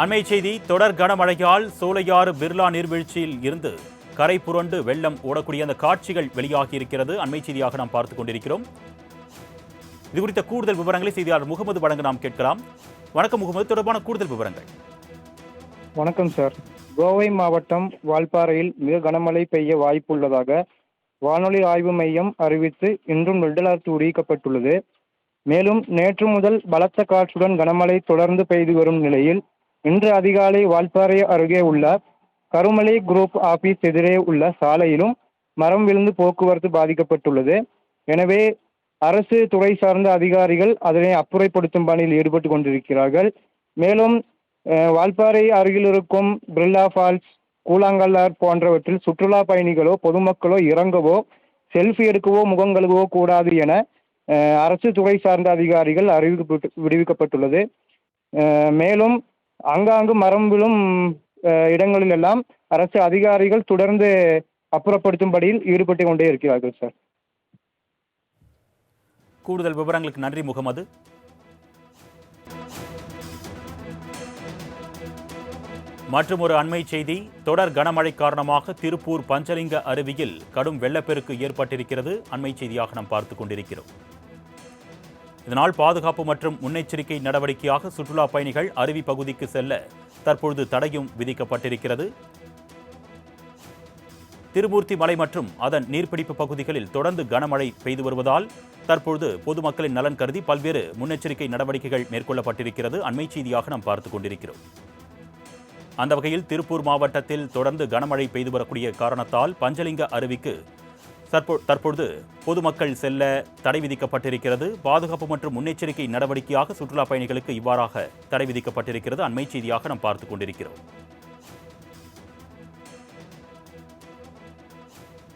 அண்மை செய்தி தொடர் கனமழையால் சோலையாறு பிர்லா நீர்வீழ்ச்சியில் இருந்து கரை புரண்டு வெள்ளம் ஓடக்கூடிய அந்த காட்சிகள் வெளியாகி இருக்கிறது அண்மை செய்தியாக நாம் பார்த்துக் கொண்டிருக்கிறோம். இது குறித்த கூடுதல் விவரங்களை செய்தியாளர் முகமது வழங்க நாம் கேட்கலாம். வணக்கம் முகமது. தொடர்பான கூடுதல் விவரங்கள். வணக்கம் சார். கோவை மாவட்டம் வால்பாறையில் மிக கனமழை பெய்ய வாய்ப்புள்ளதாக வானொலி ஆய்வு மையம் அறிவித்து இன்றும் ரெட் அலர்ட் விடுவிக்கப்பட்டுள்ளது மேலும் நேற்று முதல் பலத்த காற்றுடன் கனமழை தொடர்ந்து பெய்து வரும் நிலையில் இன்று அதிகாலை வால்பாறை அருகே உள்ள கருமலை குரூப் ஆபீஸ் எதிரே உள்ள சாலையிலும் மரம் விழுந்து போக்குவரத்து பாதிக்கப்பட்டுள்ளது. எனவே அரசு துறை சார்ந்த அதிகாரிகள் அதனை அப்புறைப்படுத்தும் பணியில் ஈடுபட்டு கொண்டிருக்கிறார்கள். மேலும் வால்பாறை அருகில் இருக்கும் பிர்லா ஃபால்ஸ் கூழாங்கல்லார் போன்றவற்றில் சுற்றுலா பயணிகளோ பொதுமக்களோ இறங்கவோ செல்ஃபி எடுக்கவோ முகம் கழுவோ கூடாது என அரசு துறை சார்ந்த அதிகாரிகள் அறிவிக்கப்பட்டு விடுவிக்கப்பட்டுள்ளது. மேலும் ஆங்காங்கு மரம் விழும் இடங்களில் இடங்களிலெல்லாம் அரசு அதிகாரிகள் தொடர்ந்து அப்புறப்படுத்தும்படியில் ஈடுபட்டு கொண்டே இருக்கிறார்கள் சார். கூடுதல் விவரங்களுக்கு நன்றி முகமது. மற்றும் ஒரு அண்மை செய்தி தொடர் கனமழை காரணமாக திருப்பூர் பஞ்சலிங்க அருவியில் கடும் வெள்ளப்பெருக்கு ஏற்பட்டிருக்கிறது. அண்மை செய்தியாக நாம் பார்த்துக் கொண்டிருக்கிறோம். இதனால் பாதுகாப்பு மற்றும் முன்னெச்சரிக்கை நடவடிக்கையாக சுற்றுலா பயணிகள் அருவி பகுதிக்கு செல்ல தற்பொழுது தடையும் விதிக்கப்பட்டிருக்கிறது. திருமூர்த்தி மலை மற்றும் அதன் நீர்பிடிப்பு பகுதிகளில் தொடர்ந்து கனமழை பெய்து வருவதால் தற்பொழுது பொதுமக்களின் நலன் கருதி பல்வேறு முன்னெச்சரிக்கை நடவடிக்கைகள் மேற்கொள்ளப்பட்டிருக்கிறது. அண்மை செய்தியாக நாம் பார்த்துக் கொண்டிருக்கிறோம். அந்த வகையில் திருப்பூர் மாவட்டத்தில் தொடர்ந்து கனமழை பெய்து வரக்கூடிய காரணத்தால் பஞ்சலிங்க அருவிக்கு தற்போ தற்பொழுது பொதுமக்கள் செல்ல தடை விதிக்கப்பட்டிருக்கிறது. பாதுகாப்பு மற்றும் முன்னெச்சரிக்கை நடவடிக்கையாக சுற்றுலா பயணிகளுக்கு இவ்வாறாக தடை விதிக்கப்பட்டிருக்கிறது. அண்மை செய்தியாக நாம் பார்த்துக் கொண்டிருக்கிறோம்.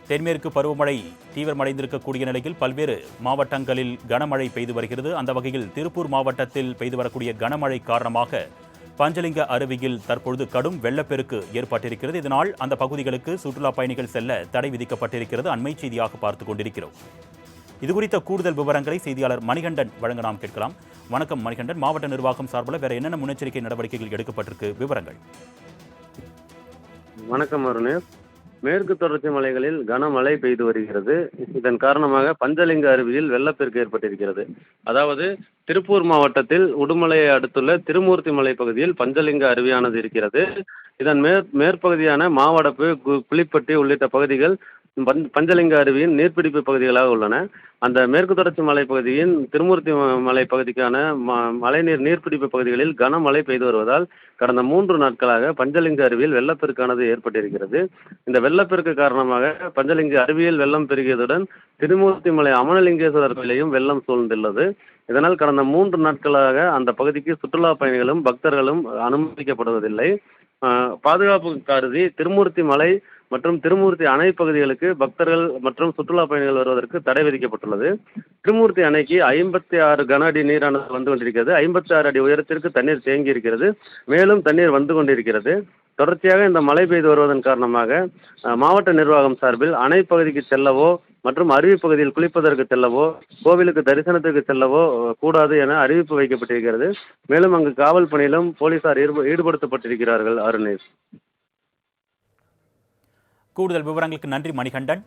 தென்மேற்கு பருவமழை தீவிரமடைந்திருக்கக்கூடிய நிலையில் பல்வேறு மாவட்டங்களில் கனமழை பெய்து வருகிறது. அந்த வகையில் திருப்பூர் மாவட்டத்தில் பெய்து வரக்கூடிய கனமழை காரணமாக பஞ்சலிங்க அருவியில் தற்பொழுது கடும் வெள்ளப்பெருக்கு ஏற்பட்டிருக்கிறது. இதனால் அந்த பகுதிகளுக்கு சுற்றுலா பயணிகள் செல்ல தடை விதிக்கப்பட்டிருக்கிறது. அண்மை செய்தியாக பார்த்துக் கொண்டிருக்கிறோம். இது குறித்த கூடுதல் விவரங்களை செய்தியாளர் மணிகண்டன் வழங்க நாம் கேட்கலாம். வணக்கம் மணிகண்டன். மாவட்ட நிர்வாகம் சார்பில் வேற என்னென்ன முன்னெச்சரிக்கை நடவடிக்கைகள் எடுக்கப்பட்டிருக்கு? விவரங்கள். வணக்கம் அருணேஷ் மேற்கு தொடர்ச்சி மலைகளில் கனமழை பெய்து வருகிறது. இதன் காரணமாக பஞ்சலிங்க அருவியில் வெள்ளப்பெருக்கு ஏற்பட்டிருக்கிறது. அதாவது திருப்பூர் மாவட்டத்தில் உடுமலையை அடுத்துள்ள திருமூர்த்தி மலை பகுதியில் பஞ்சலிங்க அருவியானது இருக்கிறது. இதன் மேற் மேற்பகுதியான மாவடப்பு கு- புலிப்பட்டி உள்ளிட்ட பகுதிகள் பஞ் பஞ்சலிங்க அருவியின் நீர்பிடிப்பு பகுதிகளாக உள்ளன. அந்த மேற்கு தொடர்ச்சி மலை பகுதியின் திருமூர்த்தி மலைப் மலை பகுதிக்கான ம மழைநீர் நீர்பிடிப்பு பகுதிகளில் கனமழை பெய்து வருவதால் கடந்த மூன்று நாட்களாக பஞ்சலிங்க அருவியில் வெள்ளப்பெருக்கானது ஏற்பட்டிருக்கிறது. இந்த வெள்ளப்பெருக்கு காரணமாக பஞ்சலிங்க அருவியில் வெள்ளம் பெருகியதுடன் திருமூர்த்தி மலை அமனலிங்கேஸ்வரர் கோயிலையும் வெள்ளம் சூழ்ந்துள்ளது. இதனால் கடந்த மூன்று நாட்களாக அந்த பகுதிக்கு சுற்றுலா பயணிகளும் பக்தர்களும் அனுமதிக்கப்படுவதில்லை. பாதுகாப்பு கருதி திருமூர்த்தி மலை மற்றும் திருமூர்த்தி அணை பகுதிகளுக்கு பக்தர்கள் மற்றும் சுற்றுலா பயணிகள் வருவதற்கு தடை விதிக்கப்பட்டுள்ளது. திருமூர்த்தி அணைக்கு ஐம்பத்தி ஆறு கன அடி நீரானது வந்து கொண்டிருக்கிறது. ஐம்பத்தி ஆறு அடி உயரத்திற்கு தண்ணீர் தேங்கி இருக்கிறது மேலும் தண்ணீர் வந்து கொண்டிருக்கிறது. தொடர்ச்சியாக இந்த மழை பெய்து வருவதன் காரணமாக மாவட்ட நிர்வாகம் சார்பில் அணை பகுதிக்கு செல்லவோ மற்றும் அருவி பகுதியில் குளிப்பதற்கு செல்லவோ கோவிலுக்கு தரிசனத்திற்கு செல்லவோ கூடாது என அறிவிப்பு வைக்கப்பட்டிருக்கிறது. மேலும் அங்கு காவல் பணியிலும் போலீசார் ஈடுபடுத்தப்பட்டிருக்கிறார்கள் அருணேஷ் கூடுதல் விவரங்களுக்கு நன்றி மணிகண்டன்.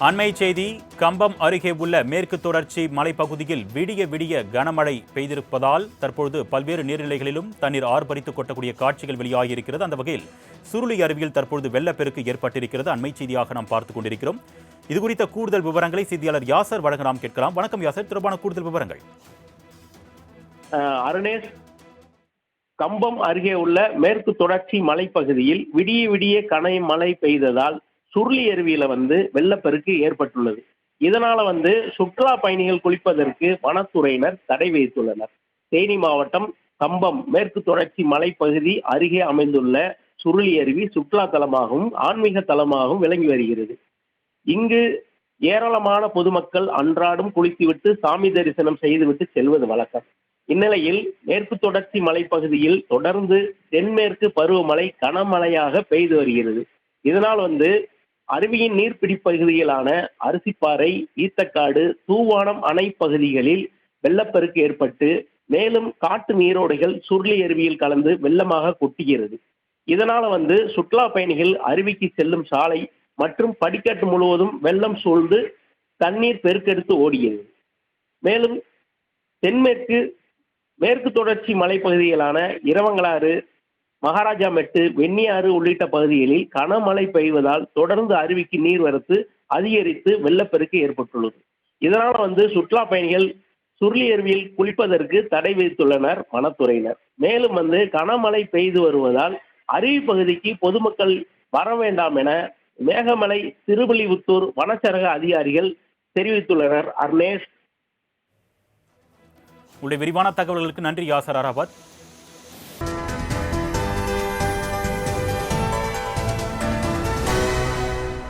அண்மை செய்தி கம்பம் அருகே உள்ள மேற்கு தொடர்ச்சி மலைப்பகுதியில் விடிய விடிய கனமழை பெய்திருப்பதால் தற்பொழுது பல்வேறு நீர்நிலைகளிலும் தண்ணீர் ஆர்ப்பரித்து கொட்டக்கூடிய காட்சிகள் வெளியாகியிருக்கிறது. அந்த வகையில் சுருளி அருவியில் தற்பொழுது வெள்ளப்பெருக்கு ஏற்பட்டிருக்கிறது. அண்மை செய்தியாக நாம் பார்த்துக் கொண்டிருக்கிறோம். இது குறித்த கூடுதல் விவரங்களை செய்தியாளர் யாசர் வழங்க நாம் கேட்கலாம். வணக்கம் யாசர். தொடர்பான கூடுதல் விவரங்கள். அருணேஷ் கம்பம் அருகே உள்ள மேற்கு தொடர்ச்சி மலைப்பகுதியில் விடிய விடிய கனை மழை பெய்ததால் சுருளி அருவியில வந்து வெள்ளப்பெருக்கு ஏற்பட்டுள்ளது. இதனால வந்து சுற்றுலா பயணிகள் குளிப்பதற்கு வனத்துறையினர் தடை விதித்துள்ளனர். தேனி மாவட்டம் கம்பம் மேற்கு தொடர்ச்சி மலைப்பகுதி அருகே அமைந்துள்ள சுருளி அருவி சுற்றுலா தலமாகவும் ஆன்மீக தலமாகவும் விளங்கி வருகிறது. இங்கு ஏராளமான பொதுமக்கள் அன்றாடம் குளித்துவிட்டு சாமி தரிசனம் செய்துவிட்டு செல்வது வழக்கம். இந்நிலையில் மேற்கு தொடர்ச்சி மலைப்பகுதியில் தொடர்ந்து தென்மேற்கு பருவமழை கனமழையாக பெய்து வருகிறது. இதனால் வந்து அருவியின் நீர்பிடி பகுதிகளான அரிசிப்பாறை ஈத்தக்காடு தூவானம் அணை பகுதிகளில் வெள்ளப்பெருக்கு ஏற்பட்டு மேலும் காட்டு நீரோடைகள் சுருளி அருவியில் கலந்து வெள்ளமாக கொட்டுகிறது இதனால வந்து சுற்றுலா பயணிகள் அருவிக்கு செல்லும் சாலை மற்றும் படிக்கட்டு முழுவதும் வெள்ளம் சூழ்ந்து தண்ணீர் பெருக்கெடுத்து ஓடியது. மேலும் தென்மேற்கு மேற்கு தொடர்ச்சி மலைப்பகுதிகளான இரவங்களாறு மகாராஜா மெட்டு வெண்ணியாறு உள்ளிட்ட பகுதிகளில் கனமழை பெய்வதால் தொடர்ந்து அருவிக்கு நீர்வரத்து அதிகரித்து வெள்ளப்பெருக்கு ஏற்பட்டுள்ளது. இதனால் வந்து சுற்றுலா பயணிகள் சுருளி அருவியில் குளிப்பதற்கு தடை விதித்துள்ளனர் வனத்துறையினர். மேலும் வந்து கனமழை பெய்து வருவதால் அருவி பகுதிக்கு பொதுமக்கள் வர வேண்டாம் என மேகமலை திருவள்ளிபுத்தூர் வனச்சரக அதிகாரிகள் தெரிவித்துள்ளனர். அர்னேஷ் உடைய விரிவான தகவல்களுக்கு நன்றி யாசர் அராபாத்